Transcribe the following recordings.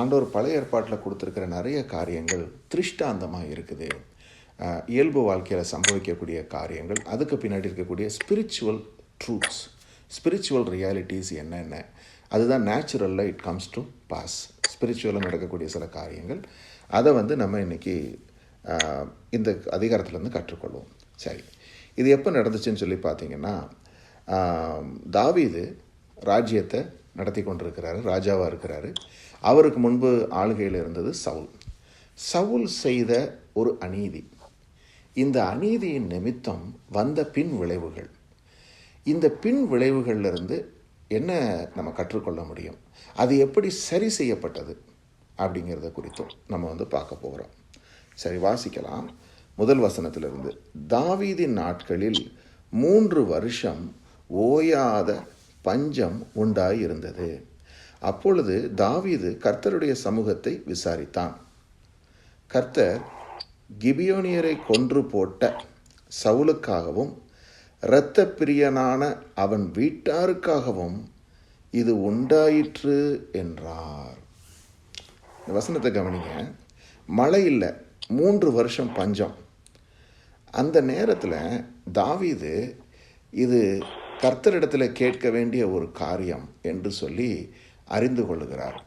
ஆண்டோர் பழைய ஏற்பாட்டில் கொடுத்துருக்கிற நிறைய காரியங்கள் திருஷ்டாந்தமாக இருக்குது. இயல்பு வாழ்க்கையில் சம்பவிக்கக்கூடிய காரியங்கள் அதுக்கு பின்னாடி இருக்கக்கூடிய ஸ்பிரிச்சுவல் ட்ரூத்ஸ் ஸ்பிரிச்சுவல் ரியாலிட்டிஸ் என்னென்ன அதுதான் நேச்சுரலில் இட் கம்ஸ் டு பாஸ் ஸ்பிரிச்சுவலாக நடக்கக்கூடிய சில காரியங்கள் அதை வந்து நம்ம இன்னைக்கு இந்த அதிகாரத்துலேருந்து கற்றுக்கொள்வோம். சரி இது எப்போ நடந்துச்சுன்னு சொல்லி பார்த்தீங்கன்னா தாவீது ராஜ்யத்தை நடத்தி கொண்டிருக்கிறாரு ராஜாவாக இருக்கிறாரு. அவருக்கு முன்பு ஆளுகையில் இருந்தது சவுல். சவுல் செய்த ஒரு அநீதி. இந்த அநீதியின் நிமித்தம் வந்த பின் விளைவுகள். இந்த பின் விளைவுகளிலிருந்து என்ன நம்ம கற்றுக்கொள்ள முடியும்? அது எப்படி சரி செய்யப்பட்டது? அப்படிங்கிறத குறித்தும் நம்ம வந்து பார்க்க போகிறோம். சரி வாசிக்கலாம். முதல் வசனத்திலிருந்து. தாவீதின் நாட்களில் மூன்று வருஷம் ஓயாத பஞ்சம் உண்டாயிருந்தது. இருந்தது அப்பொழுது தாவீது கர்த்தருடைய சமூகத்தை விசாரித்தான். கர்த்தர் கிபியோனியரை கொன்று போட்ட சவுலுக்காகவும் இரத்த பிரியனான அவன் வீட்டாருக்காகவும் இது உண்டாயிற்று என்றார். இந்த வசனத்தை கவனிங்க. மழை இல்லை மூன்று வருஷம் பஞ்சம். அந்த நேரத்தில் தாவீது இது கர்த்தரிடத்தில் கேட்க வேண்டிய ஒரு காரியம் என்று சொல்லி அறிந்து கொள்ளுகிறார்.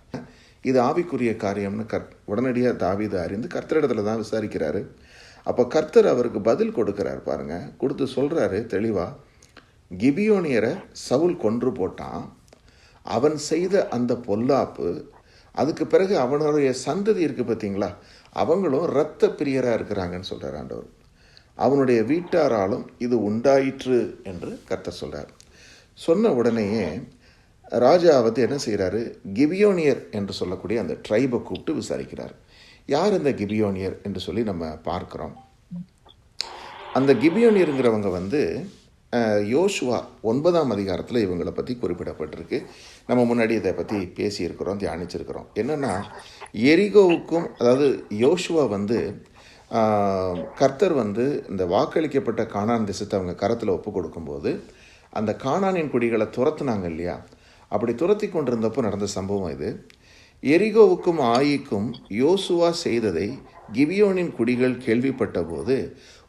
இது ஆவிக்குரிய காரியம்னு கர் உடனடியாக தாவிதை அறிந்து கர்த்தரிடத்துல தான் விசாரிக்கிறாரு. அப்போ கர்த்தர் அவருக்கு பதில் கொடுக்குறாரு பாருங்க. கொடுத்து சொல்கிறாரு தெளிவாக கிபியோனியரை சவுல் கொன்று போட்டான். அவன் செய்த அந்த பொல்லாப்பு அதுக்கு பிறகு அவனுடைய சந்ததி இருக்குது பார்த்தீங்களா அவங்களும் இரத்த பிரியராக இருக்கிறாங்கன்னு சொல்கிறார் ஆண்டவர். அவனுடைய வீட்டாராலும் இது உண்டாயிற்று என்று கர்த்தர் சொல்கிறார் சொன்ன உடனேயே ராஜா வந்து என்ன செய்கிறாரு? கிபியோனியர் என்று சொல்லக்கூடிய அந்த ட்ரைபை கூப்பிட்டு விசாரிக்கிறார். யார் இந்த கிபியோனியர் என்று சொல்லி நம்ம பார்க்குறோம். அந்த கிபியோனியருங்கிறவங்க வந்து யோசுவா ஒன்பதாம் அதிகாரத்தில் இவங்களை பற்றி குறிப்பிடப்பட்டிருக்கு. நம்ம முன்னாடி இதை பற்றி பேசியிருக்கிறோம் தியானிச்சிருக்கிறோம். என்னென்னா எரிகோவுக்கும் அதாவது யோசுவா வந்து கர்த்தர் வந்து இந்த வாக்களிக்கப்பட்ட காணான் திசத்தை அவங்க கரத்தில் ஒப்பு கொடுக்கும்போது அந்த காணானின் குடிகளை துரத்துனாங்க இல்லையா? அப்படி துரத்தி கொண்டிருந்தப்போ நடந்த சம்பவம் இது. எரிகோவுக்கும் ஆயிக்கும் யோசுவா செய்ததை கிவியோனின் குடிகள் கேள்விப்பட்ட போது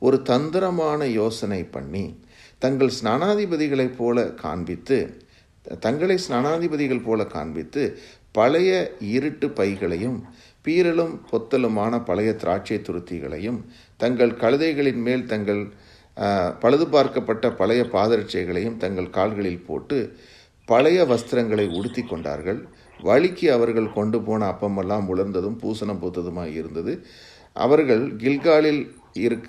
ஒரு தந்திரமான யோசனை பண்ணி தங்கள் ஸ்நானாதிபதிகளைப் போல காண்பித்து தங்களை ஸ்நானாதிபதிகள் போல காண்பித்து பழைய இருட்டு பைகளையும் பீரலும் பொத்தலுமான பழைய திராட்சை துருத்திகளையும் தங்கள் கழுதைகளின் மேல் தங்கள் பழுது பார்க்கப்பட்ட பழைய பாதரட்சைகளையும் தங்கள் கால்களில் போட்டு பழைய வஸ்திரங்களை உடுத்தி கொண்டார்கள். வழிக்கு அவர்கள் கொண்டு போன அப்பமெல்லாம் உலர்ந்ததும் பூசணம் பூத்ததுமாக இருந்தது. அவர்கள் கில்காலில் இருக்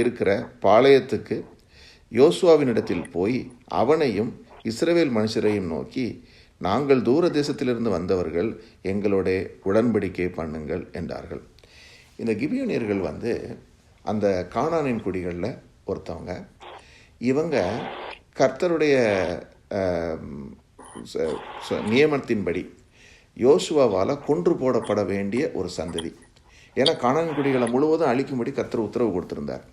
இருக்கிற பாளையத்துக்கு யோசுவாவினிடத்தில் போய் அவனையும் இஸ்ரவேல் மனுஷரையும் நோக்கி நாங்கள் தூர தேசத்திலிருந்து வந்தவர்கள் எங்களுடைய உடன்படிக்கை பண்ணுங்கள் என்றார்கள். இந்த கிபியோனியர்கள் வந்து அந்த காணானின் குடிகளில் ஒருத்தவங்க. இவங்க கர்த்தருடைய நியமனத்தின்படி யோசுவாவால் கொன்று போடப்பட வேண்டிய ஒரு சந்ததி. ஏன்னா கானான் குடிகளை முழுவதும் அழிக்கும்படி கர்த்தர் உத்தரவு கொடுத்திருந்தார்.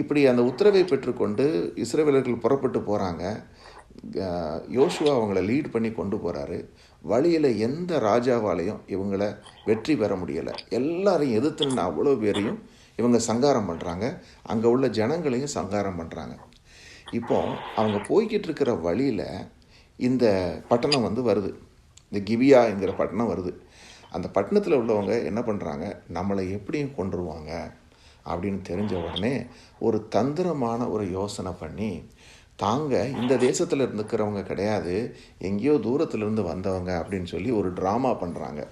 இப்படி அந்த உத்தரவை பெற்றுக்கொண்டு இஸ்ரவேலர்கள் புறப்பட்டு போகிறாங்க யோசுவா அவங்கள லீட் பண்ணி கொண்டு போகிறாரு வழியில் எந்த ராஜாவாலையும் இவங்களை வெற்றி பெற முடியலை. எல்லாரையும் எதிர்த்து அவ்வளோ பேரையும் இவங்க சங்காரம் பண்ணுறாங்க அங்கே உள்ள ஜனங்களையும் சங்காரம் பண்ணுறாங்க இப்போ அவங்க போய்கிட்டு இருக்கிற வழியில் இந்த பட்டணம் வந்து வருது. இந்த கிவியா என்கிற பட்டணம் வருது. அந்த பட்டணத்தில் உள்ளவங்க என்ன பண்ணுறாங்க நம்மளை எப்படியும் கொன்றுவாங்க அப்படின்னு தெரிஞ்ச உடனே ஒரு தந்திரமான ஒரு யோசனை பண்ணி தாங்க இந்த தேசத்தில் இருந்துக்கிறவங்க கிடையாது எங்கேயோ தூரத்துலேருந்து வந்தவங்க அப்படின்னு சொல்லி ஒரு ட்ராமா பண்ணுறாங்க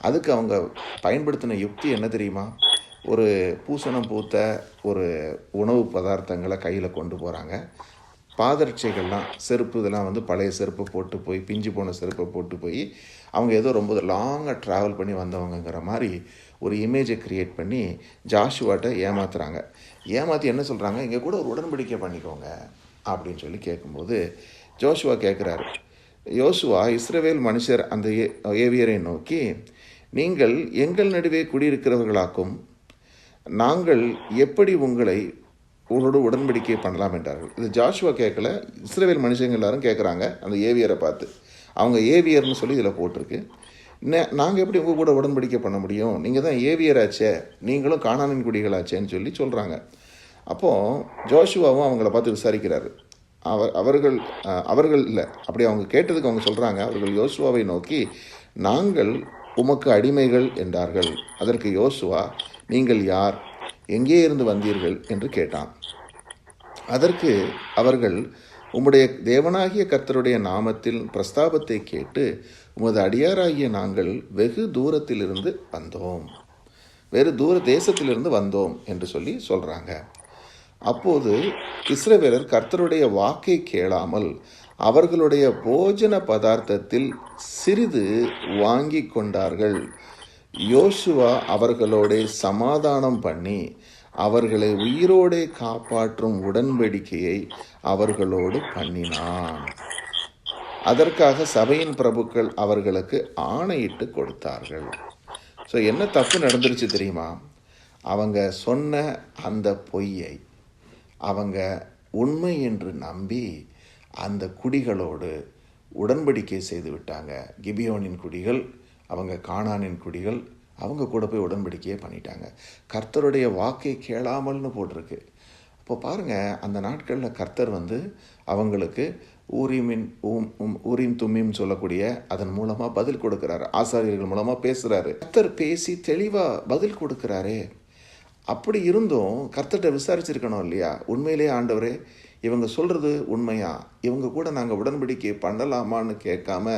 அதுக்கு அவங்க பயன்படுத்தின யுக்தி என்ன தெரியுமா? ஒரு பூசணம் பூத்த ஒரு உணவு பதார்த்தங்களை கையில் கொண்டு போகிறாங்க பாதரட்சைகள்லாம் செருப்பு இதெல்லாம் வந்து பழைய செருப்பை போட்டு போய் பிஞ்சு போன செருப்பை போட்டு போய் அவங்க ஏதோ ரொம்ப லாங்காக ட்ராவல் பண்ணி வந்தவங்கங்கிற மாதிரி ஒரு இமேஜை க்ரியேட் பண்ணி ஜாஷுவாட்ட ஏமாத்துறாங்க. ஏமாற்றி என்ன சொல்கிறாங்க இங்கே கூட ஒரு உடன்படிக்கை பண்ணிக்கோங்க அப்படின்னு சொல்லி கேட்கும்போது ஜோஷுவா கேட்குறாரு. யோசுவா இஸ்ரேவேல் மனுஷர் அந்த ஏவியரை நோக்கி நீங்கள் எங்கள் நடுவே குடியிருக்கிறவர்களாக்கும் நாங்கள் எப்படி உங்களை உங்களோட உடன்படிக்கை பண்ணலாம் என்றார்கள். இது ஜாஷுவா கேட்கல இஸ்ரேவேல் மனுஷங்க எல்லாரும் கேட்குறாங்க அந்த ஏவியரை பார்த்து. அவங்க ஏவியர்னு சொல்லி இதில் போட்டிருக்கு. நாங்கள் எப்படி உங்கள் கூட உடன்படிக்கை பண்ண முடியும்? நீங்கள் தான் ஏவியராச்சே நீங்களும் காணானின் குடிகளாச்சேன்னு சொல்லி சொல்கிறாங்க அப்போது ஜோஷுவாவும் அவங்கள பார்த்து விசாரிக்கிறாரு. அவர் அவர்கள் அவர்கள் இல்லை அப்படி அவங்க கேட்டதுக்கு அவங்க சொல்கிறாங்க அவர்கள் யோசுவாவை நோக்கி நாங்கள் உமக்கு அடிமைகள் என்றார்கள். அதற்கு யோசுவா நீங்கள் யார்? எங்கே இருந்து வந்தீர்கள்? என்று கேட்டான். அதற்கு அவர்கள் உம்முடைய தேவனாகிய கர்த்தருடைய நாமத்தில் பிரஸ்தாபத்தை கேட்டு உமது அடியாராகிய நாங்கள் வெகு தூரத்திலிருந்து வந்தோம். வேறு தூர தேசத்திலிருந்து வந்தோம் என்று சொல்லி சொல்கிறாங்க அப்போது இஸ்ரவேலர் கர்த்தருடைய வாக்கை கேளாமல் அவர்களுடைய போஜன பதார்த்தத்தில் சிறிது வாங்கி கொண்டார்கள். யோசுவா அவர்களோட சமாதானம் பண்ணி அவர்களை உயிரோடே காப்பாற்றும் உடன்படிக்கையை அவர்களோடு பண்ணினான். அதற்காக சபையின் பிரபுக்கள் அவர்களுக்கு ஆணையிட்டு கொடுத்தார்கள். ஸோ என்ன தப்பு நடந்துருச்சு தெரியுமா? அவங்க சொன்ன அந்த பொய்யை அவங்க உண்மை என்று நம்பி அந்த குடிகளோடு உடன்படிக்கை செய்து விட்டாங்க. கிபியோனின் குடிகள் அவங்க காணானின் குடிகள் அவங்க கூட போய் உடன்படிக்கையே பண்ணிட்டாங்க. கர்த்தருடைய வாக்கை கேளாமல்னு போட்டிருக்கு. அப்போ பாருங்கள் அந்த நாட்களில் கர்த்தர் வந்து அவங்களுக்கு ஊரிமின் ஊம் உம் ஊரின் தும்மின்னு சொல்லக்கூடிய அதன் மூலமாக பதில் கொடுக்குறாரு. ஆசாரியர்கள் மூலமாக பேசுகிறாரு கர்த்தர் பேசி தெளிவாக பதில் கொடுக்குறாரே. அப்படி இருந்தும் கர்த்தர்கிட்ட விசாரிச்சிருக்கணும் இல்லையா? உண்மையிலே ஆண்டவரே இவங்க சொல்கிறது உண்மையா? இவங்க கூட நாங்கள் உடன்படிக்கை பண்ணலாமான்னு கேட்காம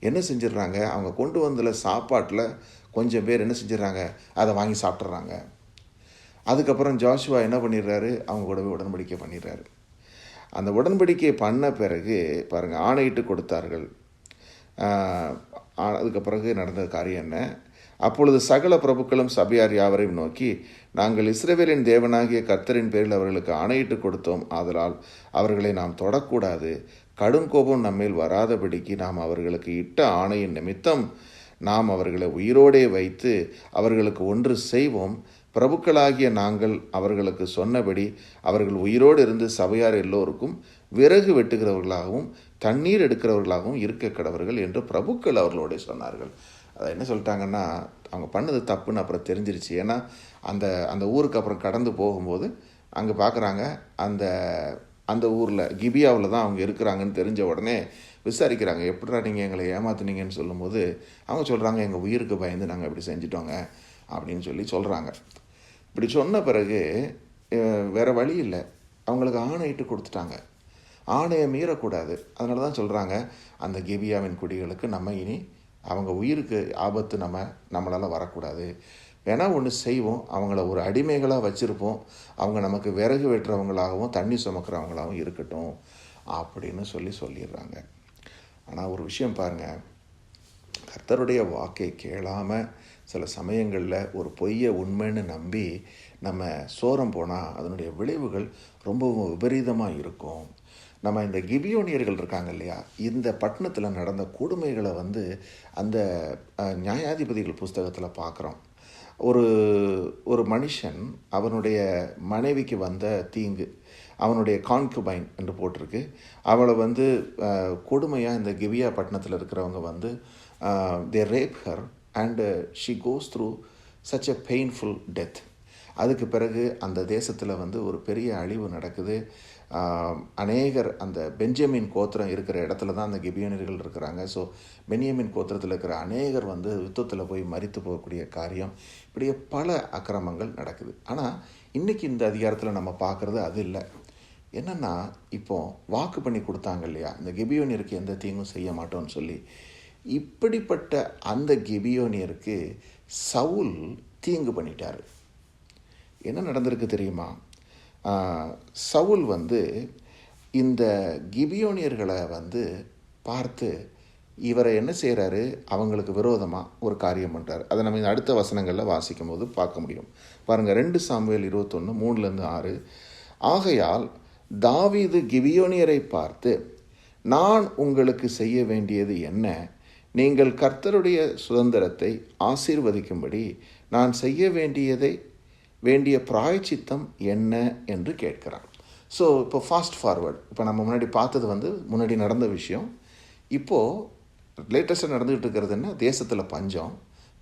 என்ன செஞ்சிடுறாங்க அவங்க கொண்டு வந்தில் சாப்பாட்டில் கொஞ்சம் பேர் என்ன செஞ்சிடறாங்க அதை வாங்கி சாப்பிட்றாங்க அதுக்கப்புறம் ஜாஷுவா என்ன பண்ணிடுறாரு அவங்க கூடவே உடன்படிக்கை பண்ணிடுறாரு அந்த உடன்படிக்கை பண்ண பிறகு பாருங்கள் ஆணையிட்டு கொடுத்தார்கள். அதுக்கு பிறகு நடந்த காரியம் என்ன? அப்பொழுது சகல பிரபுக்களும் சபையார் யாவரையும் நோக்கி நாங்கள் இஸ்ரேவேலின் தேவனாகிய கர்த்தரின் பேரில் அவர்களுக்கு ஆணையிட்டு கொடுத்தோம். ஆதலால் அவர்களை நாம் தொடக்கூடாது. கடும் கோபம் நம்மேல் வராதபடிக்கு நாம் அவர்களுக்கு இட்ட ஆணையின் நிமித்தம் நாம் அவர்களை உயிரோடே வைத்து அவர்களுக்கு ஒன்று செய்வோம். பிரபுக்களாகிய நாங்கள் அவர்களுக்கு சொன்னபடி அவர்கள் உயிரோடு இருந்து சபையார் எல்லோருக்கும் விறகு வெட்டுகிறவர்களாகவும் தண்ணீர் எடுக்கிறவர்களாகவும் இருக்க கடவர்கள் என்று பிரபுக்கள் அவர்களோட சொன்னார்கள். அதை என்ன சொல்லிட்டாங்கன்னா அவங்க பண்ணது தப்புன்னு அப்புறம் தெரிஞ்சிருச்சு. ஏன்னா அந்த அந்த ஊருக்கு அப்புறம் கடந்து போகும்போது அங்கே பார்க்குறாங்க அந்த அந்த ஊரில் கிபியாவில் தான் அவங்க இருக்கிறாங்கன்னு தெரிஞ்ச உடனே விசாரிக்கிறாங்க. எப்படிடா நீங்கள் எங்களை ஏமாத்துனீங்கன்னு சொல்லும்போது அவங்க சொல்கிறாங்க எங்கள் உயிருக்கு பயந்து நாங்கள் இப்படி செஞ்சிட்டோங்க அப்படின்னு சொல்லி சொல்கிறாங்க இப்படி சொன்ன பிறகு வேறு வழி இல்லை. அவங்களுக்கு ஆணையிட்டு கொடுத்துட்டாங்க. ஆணையை மீறக்கூடாது. அதனால தான் சொல்கிறாங்க அந்த கிபியாவின் குடிகளுக்கு நம்ம இனி அவங்க உயிருக்கு ஆபத்து நம்ம நம்மளால் வரக்கூடாது. வேணால் ஒன்று செய்வோம் அவங்கள ஒரு அடிமைகளாக வச்சுருப்போம் அவங்க நமக்கு விறகு வெட்டுறவங்களாகவும் தண்ணி சுமக்கிறவங்களாகவும் இருக்கட்டும் அப்படின்னு சொல்லி சொல்லிடுறாங்க. ஆனால் ஒரு விஷயம் பாருங்கள் கர்த்தருடைய வாக்கை கேளாமல் சில சமயங்களில் ஒரு பொய்யை உண்மைன்னு நம்பி நம்ம சோரம் போனால் அதனுடைய விளைவுகள் ரொம்பவும் விபரீதமாக இருக்கும். நம்ம இந்த கிபியோனியர்கள் இருக்காங்க இல்லையா இந்த பட்டணத்தில் நடந்த கொடுமைகளை வந்து அந்த நியாயாதிபதிகள் புஸ்தகத்தில் பார்க்குறோம் ஒரு ஒரு மனுஷன் அவனுடைய மனைவிக்கு வந்த தீங்கு அவனுடைய கான்குபைன் என்று போட்டிருக்கு. அவளை வந்து கொடுமையாக இந்த கிவியா பட்டணத்தில் இருக்கிறவங்க வந்து they rape her and she goes through such a painful death அதுக்கு பிறகு அந்த தேசத்தில் வந்து ஒரு பெரிய அழிவு நடக்குது. அநேகர் அந்த பெஞ்சமின் கோத்திரம் இருக்கிற இடத்துல தான் அந்த கிபியனர்கள் இருக்கிறாங்க. ஸோ பென்யமின் கோத்திரத்தில் இருக்கிற அநேகர் வந்து யுத்தத்தில் போய் மறித்து போகக்கூடிய காரியம். இப்படியே பல அக்கிரமங்கள் நடக்குது. ஆனால் இன்றைக்கி இந்த அதிகாரத்தில் நம்ம பார்க்குறது அது இல்லை. என்னென்னா இப்போது வாக்கு பண்ணி கொடுத்தாங்க இல்லையா? இந்த கிபியோனியருக்கு எந்த தீங்கும் செய்ய மாட்டோம்னு சொல்லி. இப்படிப்பட்ட அந்த கிபியோனியருக்கு சவுல் தீங்கு பண்ணிட்டார். என்ன நடந்திருக்கு தெரியுமா? சவுல் வந்து இந்த கிபியோனியர்களை வந்து பார்த்து இவரை என்ன செய்கிறாரு அவங்களுக்கு விரோதமாக ஒரு காரியம் பண்ணுறாரு அதை நம்ம இந்த அடுத்த வசனங்களில் வாசிக்கும் போது பார்க்க முடியும். பாருங்கள் ரெண்டு சாமுவேல் இருபத்தொன்று மூணுலேருந்து ஆறு. ஆகையால் தாவீது கிபியோனியரை பார்த்து நான் உங்களுக்கு செய்ய வேண்டியது என்ன? நீங்கள் கர்த்தருடைய சுதந்திரத்தை ஆசீர்வதிக்கும்படி நான் செய்ய வேண்டியதை வேண்டிய பிராயச்சித்தம் என்ன என்று கேட்கிறான். ஸோ இப்போ ஃபாஸ்ட் ஃபார்வர்ட் இப்போ நம்ம முன்னாடி பார்த்தது வந்து முன்னாடி நடந்த விஷயம். இப்போது லேட்டஸ்ட்டாக நடந்துகிட்டு இருக்கிறது என்ன? தேசத்தில் பஞ்சம்.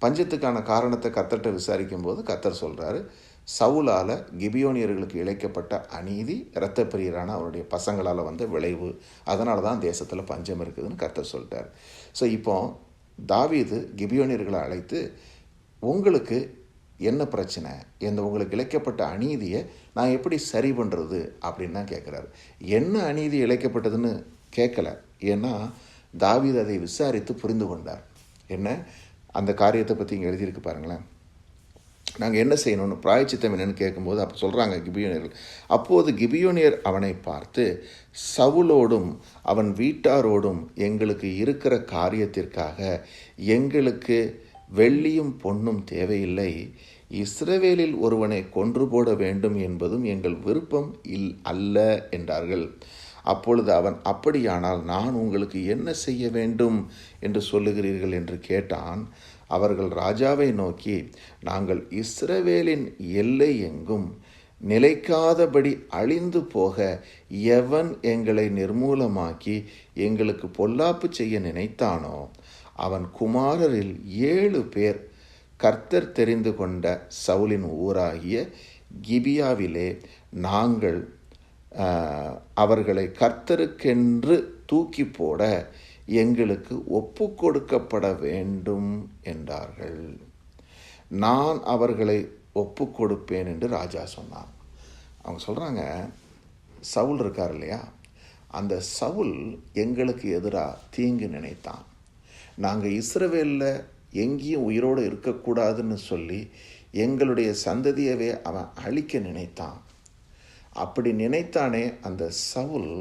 பஞ்சத்துக்கான காரணத்தை கத்தர்கிட்ட விசாரிக்கும் போது கத்தர் சொல்கிறாரு சவுலால் கிபியோனியர்களுக்கு இழைக்கப்பட்ட அநீதி இரத்தப்பிரியரான அவருடைய பசங்களால் வந்த விளைவு. அதனால தான் தேசத்தில் பஞ்சம் இருக்குதுன்னு கத்தர் சொல்லிட்டார். ஸோ இப்போ தாவீது கிபியோனியர்களை அழைத்து உங்களுக்கு என்ன பிரச்சனை? எந்த உங்களுக்கு இழைக்கப்பட்ட அநீதியை நான் எப்படி சரி பண்ணுறது அப்படின்னு தான் கேட்குறாரு என்ன அநீதி இழைக்கப்பட்டதுன்னு கேட்கல ஏன்னா தாவீது அதை விசாரித்து புரிந்து கொண்டார். என்ன? அந்த காரியத்தை பற்றி இங்கே எழுதியிருக்கு பாருங்களேன். நாங்கள் என்ன செய்யணும்னு பிராயச்சித்தம் என்னன்னு கேட்கும்போது அப்போ சொல்கிறாங்க கிபியோனியர்கள். அப்போது கிபியோனியர் அவனை பார்த்து சவுலோடும் அவன் வீட்டாரோடும் எங்களுக்கு இருக்கிற காரியத்திற்காக எங்களுக்கு வெள்ளியும் பொன்னும் தேவையில்லை. இஸ்ரவேலில் ஒருவனை கொன்று போட வேண்டும் என்பதும் எங்கள் விருப்பம் இல் அல்ல என்றார்கள். அப்பொழுது அவன் அப்படியானால் நான் உங்களுக்கு என்ன செய்ய வேண்டும் என்று சொல்லுகிறீர்கள்? என்று கேட்டான். அவர்கள் ராஜாவை நோக்கி நாங்கள் இஸ்ரவேலின் எல்லை எங்கும் நிலைக்காதபடி அழிந்து போக எவன் எங்களை நிர்மூலமாக்கி எங்களுக்கு பொல்லாப்பு செய்ய நினைத்தானோ அவன் குமாரரில் ஏழு பேர் கர்த்தர் தெரிந்து கொண்ட சவுலின் ஊராகிய கிபியாவிலே நாங்கள் அவர்களை கர்த்தருக்கென்று தூக்கி போட எங்களுக்கு ஒப்பு கொடுக்கப்பட வேண்டும் என்றார்கள். நான் அவர்களை ஒப்பு கொடுப்பேன் என்று ராஜா சொன்னான். அவங்க சொல்கிறாங்க சவுல் இருக்கார் இல்லையா? அந்த சவுல் எங்களுக்கு எதிராக தீங்கு நினைத்தான். நாங்கள் இஸ்ரவேலில் எங்கேயும் உயிரோடு இருக்கக்கூடாதுன்னு சொல்லி எங்களுடைய சந்ததியவே அவன் அழிக்க நினைத்தான். அப்படி நினைத்தானே அந்த சவுல்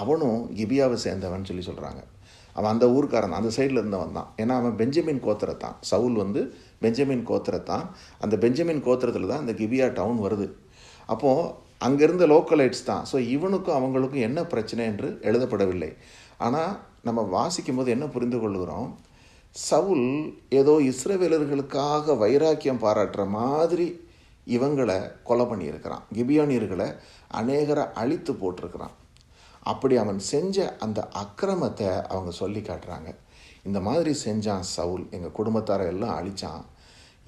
அவனும் கிபியாவை சேர்ந்தவன் சொல்லி சொல்கிறாங்க அவன் அந்த ஊருக்காரன் அந்த சைடில் இருந்தவன் தான். ஏன்னா அவன் பெஞ்சமின் கோத்திரத்தான் சவுல் வந்து பெஞ்சமின் கோத்திரத்தான் அந்த பெஞ்சமின் கோத்திரத்தில் தான் அந்த கிபியா டவுன் வருது. அப்போது அங்கேருந்த லோக்கலைட்ஸ் தான். ஸோ இவனுக்கும் அவங்களுக்கும் என்ன பிரச்சனை என்று எழுதப்படவில்லை. ஆனால் நம்ம வாசிக்கும் போது என்ன புரிந்து கொள்கிறோம் சவுல் ஏதோ இஸ்ரவேலர்களுக்காக வைராக்கியம் பாராட்டுற மாதிரி இவங்களை கொலை பண்ணியிருக்கிறான். கிபியோனியர்களை அநேகரை அழித்து போட்டிருக்கிறான். அப்படி அவன் செஞ்ச அந்த அக்கிரமத்தை அவங்க சொல்லி காட்டுறாங்க. இந்த மாதிரி செஞ்சான் சவுல். எங்கள் குடும்பத்தாரை எல்லாம் அழித்தான்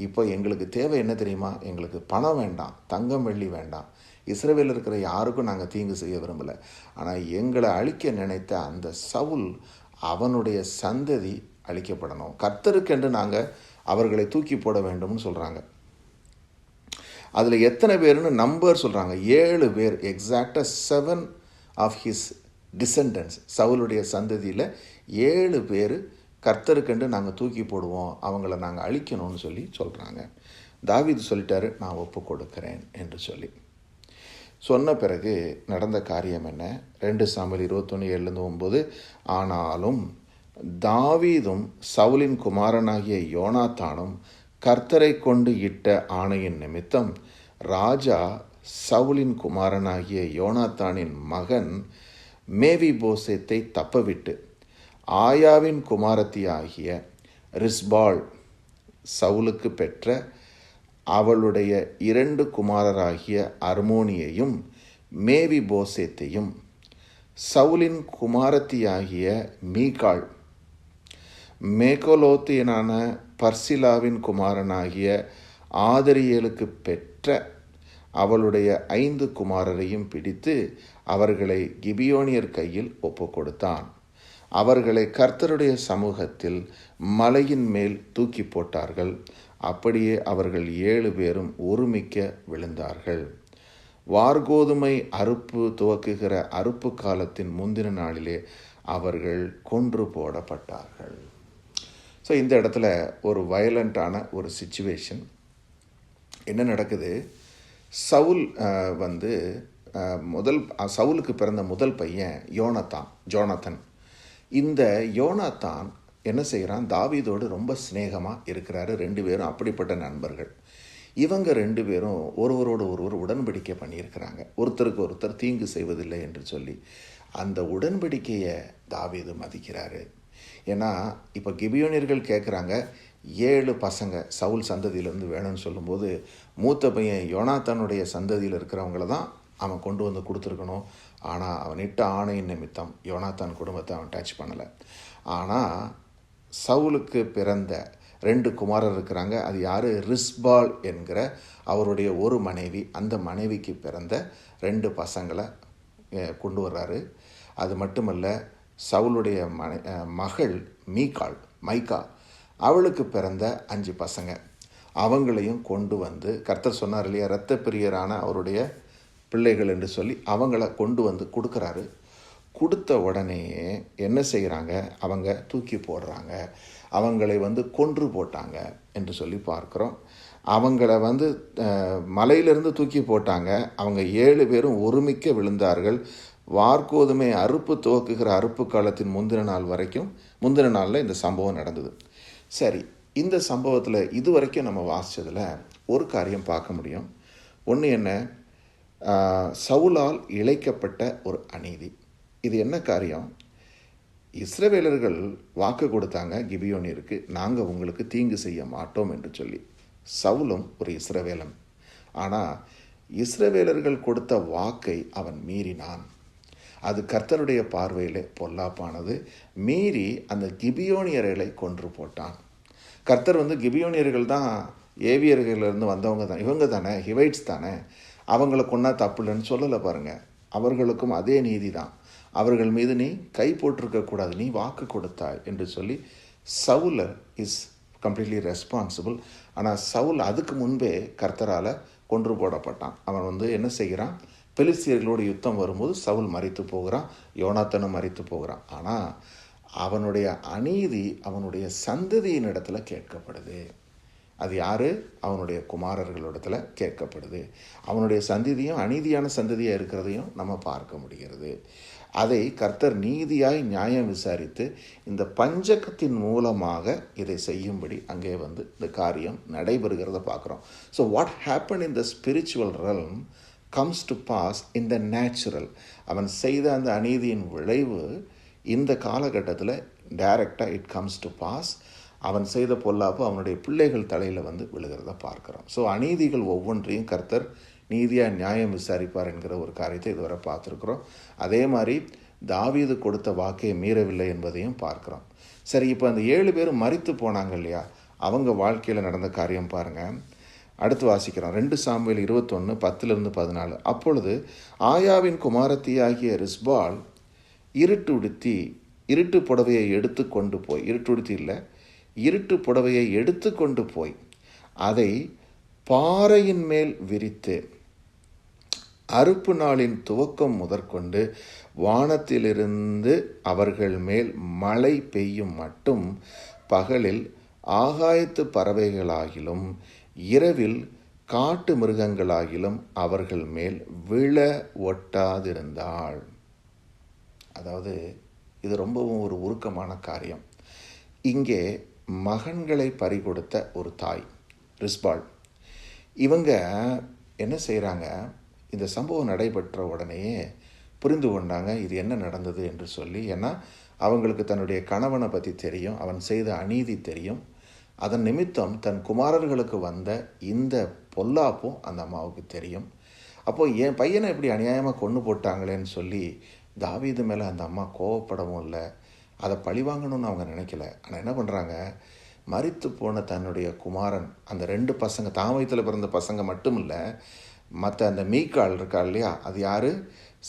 இப்போ எங்களுக்கு தேவை என்ன தெரியுமா? எங்களுக்கு பணம் வேண்டாம் தங்கம் வெள்ளி வேண்டாம். இஸ்ரேவேல் இருக்கிற யாருக்கும் நாங்கள் தீங்கு செய்ய விரும்பலை. ஆனால் எங்களை அழிக்க நினைத்த அந்த சவுல் அவனுடைய சந்ததி அழிக்கப்படணும். கர்த்தருக்கென்று நாங்கள் அவர்களை தூக்கி போட வேண்டும்னு சொல்கிறாங்க அதில் எத்தனை பேர்னு நம்பர் சொல்கிறாங்க ஏழு பேர் எக்ஸாக்டாக செவன் ஆஃப் ஹிஸ் டிசன்டன்ஸ் சவுளுடைய சந்ததியில் ஏழு பேர் கர்த்தருக்கென்று நாங்கள் தூக்கி போடுவோம். அவங்கள நாங்கள் அழிக்கணும்னு சொல்லி சொல்கிறாங்க தாவிது சொல்லிட்டாரு நான் ஒப்பு கொடுக்குறேன் என்று சொல்லி. சொன்ன பிறகு நடந்த காரியம் என்ன? ரெண்டு சாமல் இருபத்தொன்று ஏழுலேருந்து ஒம்பது. ஆனாலும் தாவீதும் சவுலின் குமாரனாகிய யோனாத்தானும் கர்த்தரை கொண்டு இட்ட ஆணையின் நிமித்தம் ராஜா சவுலின் குமாரனாகிய யோனாத்தானின் மகன் மேவி போசேத்தை தப்பவிட்டு ஆயாவின் குமாரத்தியாகிய ரிஸ்பால் சவுலுக்கு பெற்ற அவளுடைய இரண்டு குமாரராகிய அர்மோனியையும் மேவி போசேத்தையும் சவுலின் குமாரத்தியாகிய மீகாள் மேகோலோத்தியனான பர்சிலாவின் குமாரனாகிய ஆதரியலுக்கு பெற்ற அவளுடைய ஐந்து குமாரரையும் பிடித்து அவர்களை கிபியோனியர் கையில் ஒப்பு கொடுத்தான் அவர்களை கர்த்தருடைய சமூகத்தில் மலையின் மேல் தூக்கி போட்டார்கள். அப்படியே அவர்கள் ஏழு பேரும் ஒருமிக்க விழுந்தார்கள். வார்கோதுமை அறுப்பு துவக்குகிற அறுப்பு காலத்தின் முந்தின நாளிலே அவர்கள் கொன்று போடப்பட்டார்கள். ஸோ இந்த இடத்துல ஒரு வயலண்ட்டான ஒரு சுச்சுவேஷன் என்ன நடக்குது? சவுல் வந்து முதல் சவுலுக்கு பிறந்த முதல் பையன் யோனத்தான் ஜோனத்தன். இந்த யோனத்தான் என்ன செய்கிறான் தாவீதோடு ரொம்ப சிநேகமாக இருக்கிறாரு ரெண்டு பேரும் அப்படிப்பட்ட நண்பர்கள். இவங்க ரெண்டு பேரும் ஒருவரோடு ஒருவர் உடன்படிக்கை பண்ணியிருக்கிறாங்க. ஒருத்தருக்கு ஒருத்தர் தீங்கு செய்வதில்லை என்று சொல்லி அந்த உடன்படிக்கையை தாவீது மதிக்கிறாரு. ஏன்னா இப்போ கிபியோனியர்கள் கேட்குறாங்க ஏழு பசங்க சவுல் சந்ததியிலேருந்து வேணும்னு சொல்லும்போது மூத்த பையன் யோனாத்தானுடைய சந்ததியில் இருக்கிறவங்கள தான் அவன் கொண்டு வந்து கொடுத்துருக்கணும். ஆனால் அவன் இட்ட ஆணையின் நிமித்தம் யோனாத்தான் குடும்பத்தை அவன் டச் பண்ணலை. ஆனால் சவுலுக்கு பிறந்த ரெண்டு குமாரர் இருக்கிறாங்க. அது யார்? ரிஸ்பால் என்கிற அவருடைய ஒரு மனைவி. அந்த மனைவிக்கு பிறந்த ரெண்டு பசங்களை கொண்டு வர்றாரு. அது மட்டுமல்ல சவுளுடைய மனை மகள் மீகாள் மைக்கா அவளுக்கு பிறந்த அஞ்சு பசங்க. அவங்களையும் கொண்டு வந்து கர்த்தர் சொன்னார் இல்லையா? இரத்த பிரியரான அவருடைய பிள்ளைகள் என்று சொல்லி அவங்கள கொண்டு வந்து கொடுக்குறாரு. கொடுத்த உடனேயே என்ன செய்கிறாங்க அவங்க தூக்கி போடுறாங்க. அவங்களை வந்து கொன்று போட்டாங்க என்று சொல்லி பார்க்குறோம். அவங்கள வந்து மலையிலிருந்து தூக்கி போட்டாங்க. அவங்க ஏழு பேரும் ஒருமிக்க விழுந்தார்கள். வார்கோதுமை அறுப்பு துவக்குகிற அறுப்பு காலத்தின் முந்தின நாள் வரைக்கும் முந்தின நாளில் இந்த சம்பவம் நடந்தது. சரி இந்த சம்பவத்தில் இது வரைக்கும் நம்ம வாசித்ததில் ஒரு காரியம் பார்க்க முடியும். ஒன்று என்ன? சவுலால் இழைக்கப்பட்ட ஒரு அநீதி. இது என்ன காரியம்? இஸ்ரவேலர்கள் வாக்கு கொடுத்தாங்க கிபியோனிற்கு நாங்கள் உங்களுக்கு தீங்கு செய்ய மாட்டோம் என்று சொல்லி. சவுலும் ஒரு இஸ்ரவேலன். ஆனால் இஸ்ரவேலர்கள் கொடுத்த வாக்கை அவன் மீறினான். அது கர்த்தருடைய பார்வையிலே பொல்லாப்பானது. மீறி அந்த கிபியோனியர்களை கொன்று போட்டான். கர்த்தர் வந்து கிபியோனியர்கள் தான் ஏவியர்களிலிருந்து வந்தவங்க தான் இவங்க தானே ஹிவைட்ஸ் தானே. அவங்கள கொண்டா தப்பு இல்லைன்னு சொல்லலை பாருங்க. அவர்களுக்கும் அதே நீதி தான். அவர்கள் மீது நீ கை போட்டிருக்க கூடாது நீ வாக்கு கொடுத்தாய் என்று சொல்லி சவுல இஸ் கம்ப்ளீட்லி ரெஸ்பான்சிபிள் ஆனால் சவுல் அதுக்கு முன்பே கர்த்தரால் கொன்று போடப்பட்டான். அவன் வந்து என்ன செய்கிறான்? பெலிஸ்தியர்களோட யுத்தம் வரும்போது சவுல் மறித்து போகிறான் யோனாத்தனும் மறித்து போகிறான். ஆனால் அவனுடைய அநீதி அவனுடைய சந்ததியின் இடத்துல கேட்கப்படுது. அது யார்? அவனுடைய குமாரர்களிடத்துல கேட்கப்படுது. அவனுடைய சந்ததியும் அநீதியான சந்ததியாக இருக்கிறதையும் நம்ம பார்க்க முடிகிறது. அதை கர்த்தர் நீதியாய் நியாயம் விசாரித்து இந்த பஞ்சகத்தின் மூலமாக இதை செய்யும்படி அங்கே வந்து இந்த காரியம் நடைபெறுகிறத பார்க்குறோம். So what happen in the spiritual realm comes to pass in the natural அவன் செய்த அந்த அநீதியின் விளைவு இந்த காலகட்டத்தில் டைரக்டாக இட் கம்ஸ் டு பாஸ் அவன் செய்த பொல்லாப்பு அவனுடைய பிள்ளைகள் தலையில் வந்து விழுகிறத பார்க்குறோம். ஸோ அநீதிகள் ஒவ்வொன்றையும் கர்த்தர் நீதியாக நியாயம் விசாரிப்பார் என்கிற ஒரு காரியத்தை இதுவரை பார்த்துருக்குறோம். அதே மாதிரி தாவீது கொடுத்த வாக்கை மீறவில்லை என்பதையும் பார்க்குறோம். சரி இப்போ அந்த ஏழு பேரும் மறித்து போனாங்க இல்லையா? அவங்க வாழ்க்கையில் நடந்த காரியம் பாருங்கள் அடுத்து வாசிக்கிறோம். ரெண்டு சாமுவேல் இருபத்தொன்று பத்துலேருந்து பதினாலு. அப்பொழுது ஆயாவின் குமாரத்தியாகிய ரிஸ்பால் இருட்டு உடுத்தி இருட்டு புடவையை எடுத்து கொண்டு போய் இருட்டு உடுத்தி இல்லை இருட்டு புடவையை எடுத்து கொண்டு போய் அதை பாறையின் மேல் விரித்து அறுப்பு நாளின் துவக்கம் முதற்கொண்டு வானத்திலிருந்து அவர்கள் மேல் மழை பெய்யும் மட்டும் பகலில் ஆகாயத்து பறவைகளாகிலும் இரவில் காட்டு மிருகங்களாகிலும் அவர்கள் மேல் விழ ஒட்டாதிருந்தாள். அதாவது இது ரொம்பவும் ஒரு உருக்கமான காரியம். இங்கே மகன்களை பறிகொடுத்த ஒரு தாய் ரிஸ்பால். இவங்க என்ன செய்கிறாங்க இந்த சம்பவம் நடைபெற்ற உடனேயே புரிந்து கொண்டாங்க இது என்ன நடந்தது என்று சொல்லி. ஏன்னா அவங்களுக்கு தன்னுடைய கணவனை பற்றி தெரியும் அவன் செய்த அநீதி தெரியும். அதன் நிமித்தம் தன் குமாரர்களுக்கு வந்த இந்த பொல்லாப்பும் அந்த அம்மாவுக்கு தெரியும். அப்போது என் பையனை இப்படி அநியாயமாக கொண்டு போட்டாங்களேன்னு சொல்லி தாவீது மேலே அந்த அம்மா கோவப்படவும் இல்லை. அதை பழிவாங்கணும்னு அவங்க நினைக்கல. ஆனால் என்ன பண்ணுறாங்க மறித்து போன தன்னுடைய குமாரன் அந்த ரெண்டு பசங்க தாமயத்தில் பிறந்த பசங்க மட்டும் இல்லை மற்ற அந்த மீக்காள் இருக்கா இல்லையா? அது யார்?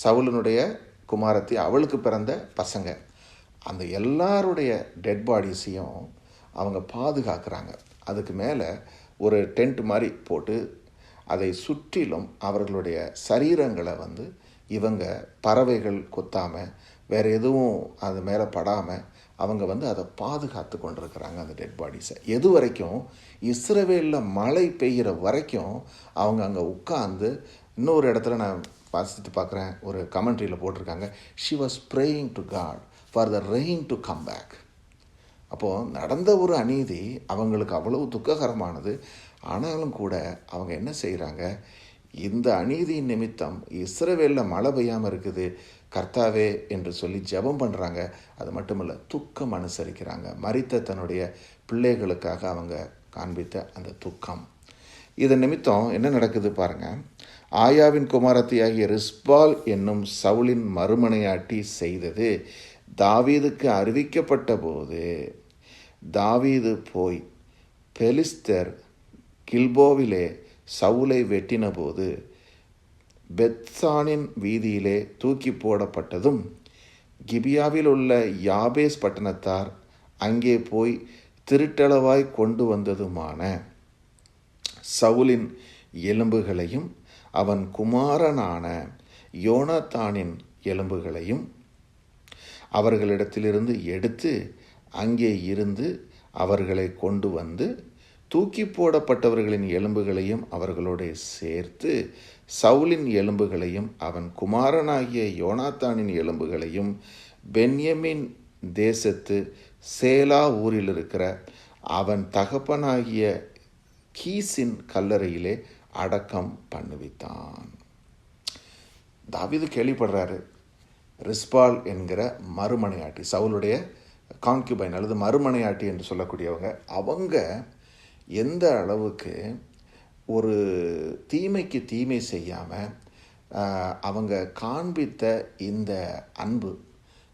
சவுலனுடைய குமாரத்தி அவளுக்கு பிறந்த பசங்க. அந்த எல்லாருடைய டெட் பாடிஸையும் அவங்க பாதுகாக்கிறாங்க. அதுக்கு மேலே ஒரு டென்ட் மாதிரி போட்டு அதை சுற்றிலும் அவர்களுடைய சரீரங்களை வந்து இவங்க பறவைகள் கொத்தாமல் வேறு எதுவும் அது மேலே படாமல் அவங்க வந்து அதை பாதுகாத்து கொண்டிருக்கிறாங்க அந்த டெட் பாடிஸை எது வரைக்கும் இஸ்ரவேலில் மழை பெய்கிற வரைக்கும் அவங்க அங்கே உட்காந்து இன்னொரு இடத்துல நான் வாசித்து பார்க்குறேன் ஒரு கமெண்ட்ரியில் போட்டிருக்காங்க. She was praying to God for the rain to come back அப்போது நடந்த ஒரு அநீதி அவங்களுக்கு அவ்வளவு துக்ககரமானது. ஆனாலும் கூட அவங்க என்ன செய்கிறாங்க இந்த அநீதியின் நிமித்தம் இஸ்ரவேலில் மழை பெய்யாமல் இருக்குது. கர்த்தாவே என்று சொல்லி ஜெபம் பண்ணுறாங்க அது மட்டுமல்ல துக்கம் அனுசரிக்கிறாங்க. மறித்த தன்னுடைய பிள்ளைகளுக்காக அவங்க காண்பித்த அந்த துக்கம். இதன் நிமித்தம் என்ன நடக்குது பாருங்கள் ஆயாவின் குமாரத்தியாகிய ரிஸ்பால் என்னும் சவுலின் மறுமனையாட்டி செய்தது. தாவீதுக்கு அறிவிக்கப்பட்ட போது தாவீது போய் பெலிஸ்தர் கில்போவிலே சவுலை வெட்டினபோது பெத்சானின் வீதியிலே தூக்கி போடப்பட்டதும் கிபியாவில் உள்ள யாபேஸ் பட்டணத்தார் அங்கே போய் திருட்டளவாய் கொண்டு வந்ததுமான சவுலின் எலும்புகளையும் அவன் குமாரனான யோனத்தானின் எலும்புகளையும் அவர்களிடத்திலிருந்து எடுத்து அங்கே இருந்து அவர்களை கொண்டு வந்து தூக்கி போடப்பட்டவர்களின் எலும்புகளையும் அவர்களோடு சேர்த்து சவுலின் எலும்புகளையும் அவன் குமாரனாகிய யோனாத்தானின் எலும்புகளையும் பென்யமின் தேசத்து சேலா ஊரில் இருக்கிற அவன் தகப்பனாகிய கீஸின் கல்லறையிலே அடக்கம் பண்ணுவித்தான். தாவிது கேள்விப்படுறாரு ரிஸ்பால் என்கிற மறுமனையாட்டி சவுளுடைய கான்கியூபைன் அல்லது மறுமனையாட்டி என்று சொல்லக்கூடியவங்க அவங்க எந்த அளவுக்கு ஒரு தீமைக்கு தீமை செய்யாமல் அவங்க காண்பித்த இந்த அன்பு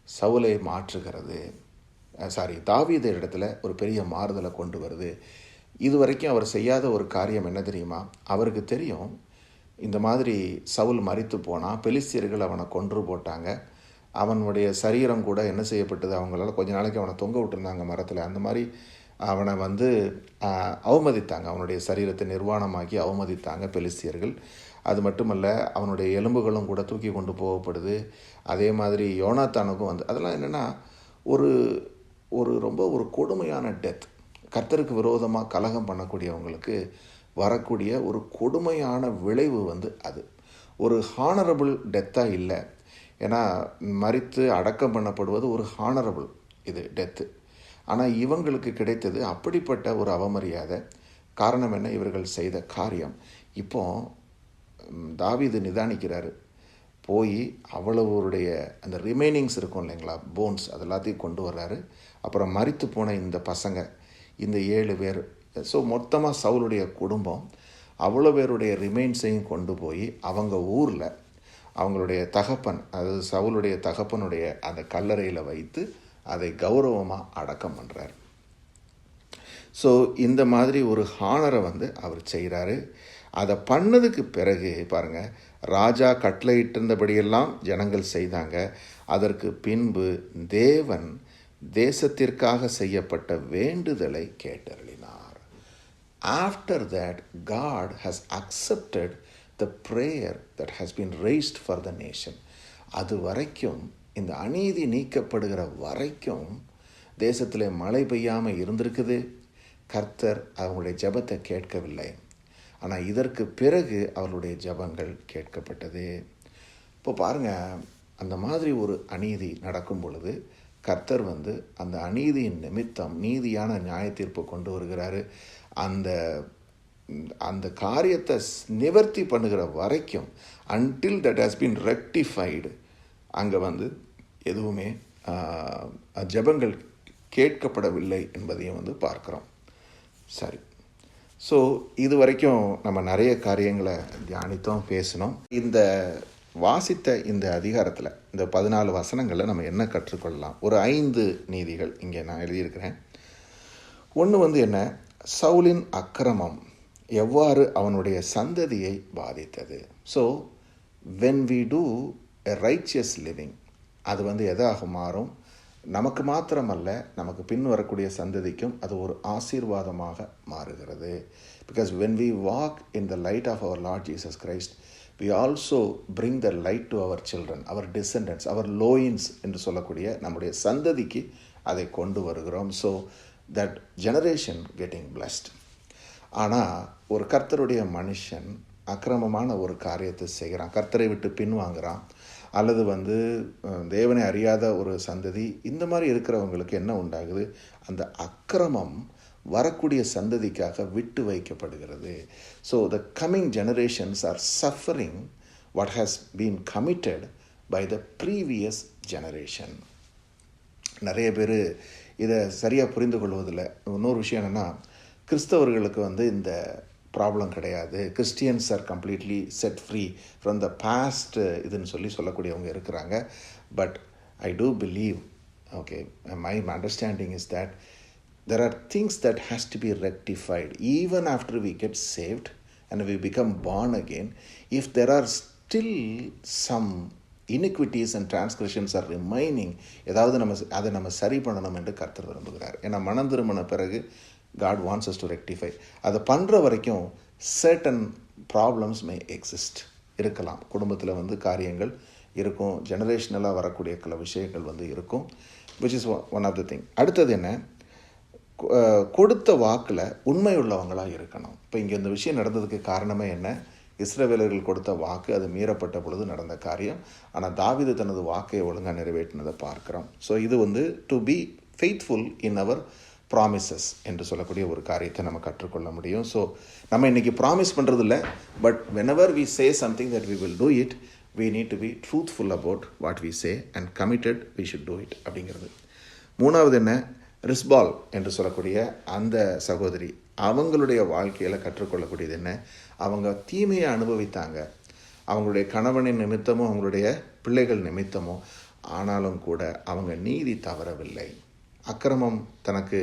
சவுலை மாற்றுகிறது. சாரி தாவீத இடத்துல ஒரு பெரிய மாறுதலை கொண்டு வருது. இது வரைக்கும் அவர் செய்யாத ஒரு காரியம் என்ன தெரியுமா? அவருக்கு தெரியும் இந்த மாதிரி சவுல் மறித்து போனால் பெலிஸ்தியர்கள் அவனை கொன்று போட்டாங்க. அவனுடைய சரீரம் கூட என்ன செய்யப்பட்டது? அவங்களால கொஞ்ச நாளைக்கு அவனை தொங்க விட்டுருந்தாங்க மரத்தில். அந்த மாதிரி அவனை வந்து அவமதித்தாங்க. அவனுடைய சரீரத்தை நிர்வாணமாக்கி அவமதித்தாங்க பெலிஸ்தியர்கள். அது மட்டுமல்ல அவனுடைய எலும்புகளும் கூட தூக்கி கொண்டு போகப்படுது. அதே மாதிரி யோனாத்தானுக்கும் வந்து அதெல்லாம் என்னென்னா ஒரு ஒரு ரொம்ப ஒரு கொடுமையான டெத் கர்த்தருக்கு விரோதமாக கலகம் பண்ணக்கூடியவங்களுக்கு வரக்கூடிய ஒரு கொடுமையான விளைவு வந்து அது. ஒரு ஹானரபிள் டெத்தாக இல்லை. ஏன்னா மறித்து அடக்கம் பண்ணப்படுவது ஒரு ஹானரபிள் இது டெத்து ஆனால் இவங்களுக்கு கிடைத்தது அப்படிப்பட்ட ஒரு அவமரியாதை. காரணம் என்ன? இவர்கள் செய்த காரியம். இப்போ தாவிது நிதானிக்கிறாரு. போய் அவ்வளவுடைய அந்த ரிமைனிங்ஸ் இருக்கும் இல்லைங்களா? போன்ஸ் அது எல்லாத்தையும் கொண்டு வர்றாரு. அப்புறம் மறித்து போன இந்த பசங்க இந்த ஏழு பேர். ஸோ மொத்தமாக சவுளுடைய குடும்பம் அவ்வளோ பேருடைய ரிமைன்ஸையும் கொண்டு போய் அவங்க ஊரில் அவங்களுடைய தகப்பன் அதாவது சவுளுடைய தகப்பனுடைய அந்த கல்லறையில் வைத்து அதை கௌரவமாக அடக்கம் பண்ணுறார் ஸோ இந்த மாதிரி ஒரு ஹானரை வந்து அவர் செய்கிறாரு அதை பண்ணதுக்கு பிறகு பாருங்கள் ராஜா கட்டளையிட்டிருந்தபடியெல்லாம் ஜனங்கள் செய்தாங்க. அதற்கு பின்பு தேவன் தேசத்திற்காக செய்யப்பட்ட வேண்டுதலை கேட்டருளினார். After that God has accepted the prayer that has been raised for the nation அது வரைக்கும் இந்த அநீதி நீக்கப்படுகிற வரைக்கும் தேசத்தில் மழை பெய்யாமல் இருந்திருக்குது. கர்த்தர் அவங்களுடைய ஜபத்தை கேட்கவில்லை. ஆனால் இதற்கு பிறகு அவர்களுடைய ஜபங்கள் கேட்கப்பட்டது. இப்போ பாருங்கள் அந்த மாதிரி ஒரு அநீதி நடக்கும் பொழுது கர்த்தர் வந்து அந்த அநீதியின் நிமித்தம் நீதியான நியாய தீர்ப்பு கொண்டு வருகிறாரு. அந்த அந்த காரியத்தை நிவர்த்தி பண்ணுகிற வரைக்கும் until that has been rectified அங்கே வந்து எதுவுமே ஜபங்கள் கேட்கப்படவில்லை என்பதையும் வந்து பார்க்குறோம். சரி. ஸோ இது வரைக்கும் நம்ம நிறைய காரியங்களை தியானித்தோம் பேசினோம். இந்த வாசித்த இந்த அதிகாரத்தில் இந்த பதினாலு வசனங்களில் நம்ம என்ன கற்றுக்கொள்ளலாம்? ஒரு ஐந்து நீதிகள் இங்கே நான் எழுதியிருக்கிறேன். ஒன்று வந்து என்ன? சவுலின் அக்கிரமம் எவ்வாறு அவனுடைய சந்ததியை பாதித்தது? So when we do a righteous living அது வந்து எதாக மாறும்? நமக்கு மாத்திரமல்ல நமக்கு பின் வரக்கூடிய சந்ததிக்கும் அது ஒரு ஆசீர்வாதமாக மாறுகிறது. Because when we walk in the light of our Lord Jesus Christ we also bring the light to our children our descendants our loins என்று சொல்லக்கூடிய நம்முடைய சந்ததிக்கு அதை கொண்டு வருகிறோம். So that generation getting blessed ஆனால் ஒரு கர்த்தருடைய மனுஷன் அக்கிரமமான ஒரு காரியத்தை செய்கிறான். கர்த்தரை விட்டு பின்வாங்குகிறான் அல்லது வந்து தேவனை அறியாத ஒரு சந்ததி இந்த மாதிரி இருக்கிறவங்களுக்கு என்ன உண்டாகுது? அந்த அக்கிரமம் வரக்கூடிய சந்ததிக்காக விட்டு வைக்கப்படுகிறது. So the coming generations are suffering what has been committed by the previous generation நிறைய பேர் இதை சரியாக புரிந்து கொள்வதில்லை. இன்னொரு விஷயம் என்னென்னா கிறிஸ்தவர்களுக்கு வந்து இந்த ப்ராப்ளம் கிடையாது. Christians are completely set free from the past இதுன்னு சொல்லி சொல்லக்கூடியவங்க இருக்கிறாங்க. But I do believe okay my understanding is that there are things that has to be rectified. Even after we get saved and we become born again if there are still some iniquities and transgressions are remaining ஏதாவது நம்ம அதை நம்ம சரி பண்ணணும் என்று கருத்து விரும்புகிறார். ஏன்னா மனம் திரும்பின பிறகு God wants us to rectify அதை பண்ணுற வரைக்கும் சர்டன் ப்ராப்ளம்ஸ் மே எக்ஸிஸ்ட் இருக்கலாம். குடும்பத்தில் வந்து காரியங்கள் இருக்கும். ஜெனரேஷனலாக வரக்கூடிய சில விஷயங்கள் வந்து இருக்கும். Which is one of the thing அடுத்தது என்ன? கொடுத்த வாக்கில் உண்மை உள்ளவங்களாக இருக்கணும். இப்போ இங்கே இந்த விஷயம் நடந்ததுக்கு காரணமே என்ன? இஸ்ரவேலர்கள் கொடுத்த வாக்கு அது மீறப்பட்ட பொழுது நடந்த காரியம். ஆனால் தாவிது தனது வாக்கை ஒழுங்காக நிறைவேற்றினதை பார்க்குறோம். ஸோ இது வந்து to be faithful in our promises என்று சொல்லக்கூடிய ஒரு காரியத்தை நம்ம கற்றுக்கொள்ள முடியும். ஸோ நம்ம இன்றைக்கி ப்ராமிஸ் பண்ணுறது இல்லை but whenever we say something that we will do it we need to be truthful about what we say and committed we should do it அப்படிங்கிறது. மூணாவது என்ன? ரிஸ்பால் என்று சொல்லக்கூடிய அந்த சகோதரி அவங்களுடைய வாழ்க்கையில் கற்றுக்கொள்ளக்கூடியது என்ன? அவங்க தீமையை அனுபவித்தாங்க. அவங்களுடைய கணவனின் நிமித்தமோ அவங்களுடைய பிள்ளைகள் நிமித்தமோ ஆனாலும் கூட அவங்க நீதி தவறவில்லை. அக்கிரமம் தனக்கு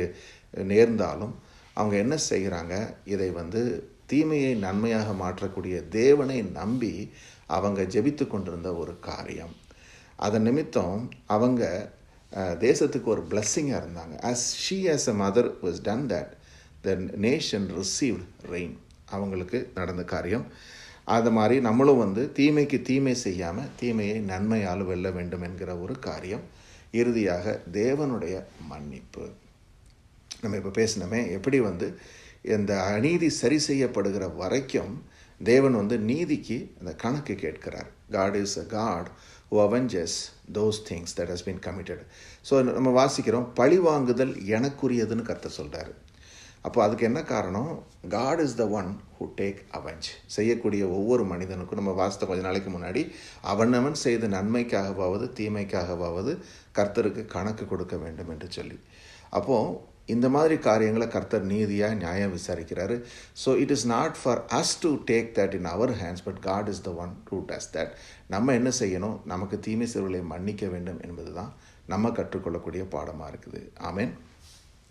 நேர்ந்தாலும் அவங்க என்ன செய்கிறாங்க? இதை வந்து தீமையை நன்மையாக மாற்றக்கூடிய தேவனை நம்பி அவங்க ஜெபித்து கொண்டிருந்த ஒரு காரியம். அதன் நிமித்தம் அவங்க தேசத்துக்கு ஒரு பிளஸ்ஸிங்காக இருந்தாங்க. As she as a mother was done that the nation received rain அவங்களுக்கு நடந்த காரியம். அது மாதிரி நம்மளும் வந்து தீமைக்கு தீமை செய்யாமல் தீமையை நன்மையால் வெல்ல வேண்டும் என்கிற ஒரு காரியம். இறுதியாக தேவனுடைய மன்னிப்பு. நம்ம இப்போ பேசினோமே எப்படி வந்து இந்த அநீதி சரி செய்யப்படுகிற வரைக்கும் தேவன் வந்து நீதிக்கு அந்த கணக்கு கேட்கிறார். God is a God who avenges those things that has been committed so நம்ம வாசிக்கிறோம் பழி வாங்குதல் எனக்குரியதுன்னு கருத்தை சொல்கிறாரு அப்போ அதுக்கு என்ன காரணம்? God is the one who take avenge செய்யக்கூடிய ஒவ்வொரு மனிதனுக்கும் நம்ம வாசித்த கொஞ்ச நாளைக்கு முன்னாடி அவனவன் செய்த நன்மைக்காகவாவது தீமைக்காகவாவது கர்த்தருக்கு கணக்கு கொடுக்க வேண்டும் என்று சொல்லி. அப்போது இந்த மாதிரி காரியங்களை கர்த்தர் நீதியாக நியாயம் விசாரிக்கிறாரு. So it is not for us to take that in our hands but God is the one do does that நம்ம என்ன செய்யணும்? நமக்கு தீமை சிறுகளை மன்னிக்க வேண்டும் என்பது தான் நம்ம கற்றுக்கொள்ளக்கூடிய பாடமாக இருக்குது. ஆமேன்